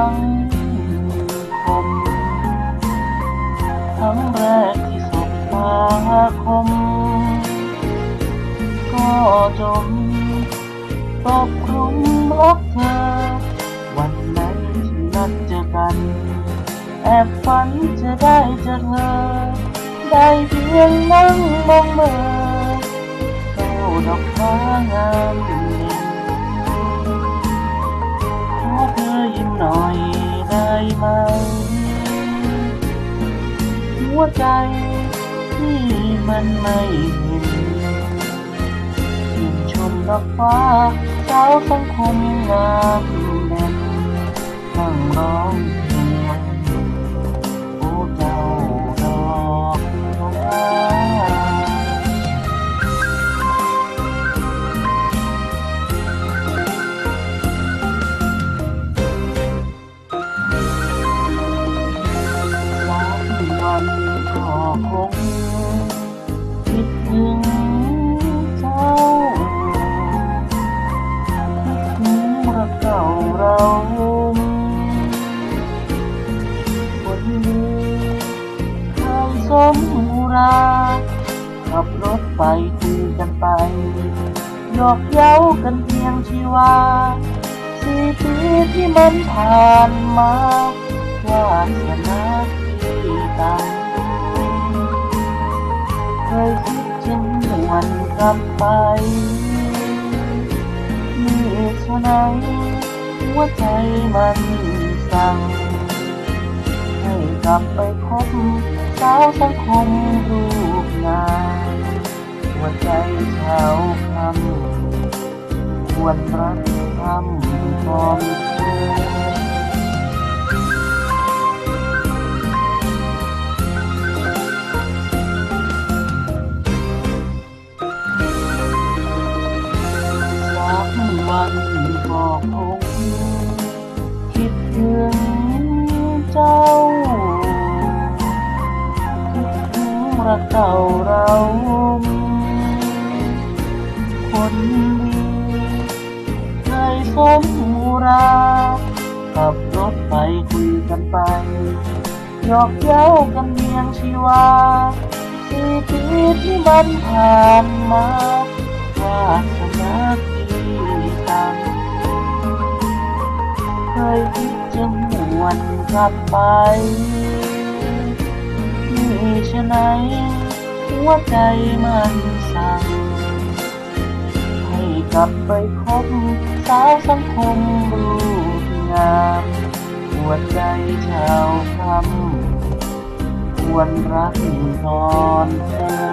ังคมครั้งแรกที่สบตาคม ก็จมตกหลุมรักเธอ วันนั้นที่นัดเจอกัน แอบฝันจะได้เจอเธอ ได้เพียงนั่งมองเมื่อเจ้าดอกฟ้างาม วใจที่มันไม่เห็นชื่นชมดอกฟ้าสาวสังคมงามแน่นนั่งร้อง คงคิดถึงเจ้าคิดถึงรักเก่าเราคนนี้เคยสมุราขับรถไปคุยกันไปหยอกเย้ากันเพียงชีวาสี่ปีที่มันผ่านมาวาสนาที่ต่า ลับไปนี่ฉะนั้นหัวใจมันสั่ง ให้กลับไปพบสาวสังคมรูปงามหัวใจชาวคำควรรักคำพร้อมเธอ ก็คงคิดถึงเจ้า คิดถึงรักเก่าเรา คนดีเคยสมอุราขับรถไปคุยกันไปหยอกเย้ากันเพียงชีวาสี่ปีที่มันผ่านมาวาสนา หวนกลับไปนี่ฉะไหนหัวใจมันสั่งให้กลับไปพบสาวสังคมรูปงามหัวใจชาวคำควรรักนอนเธอ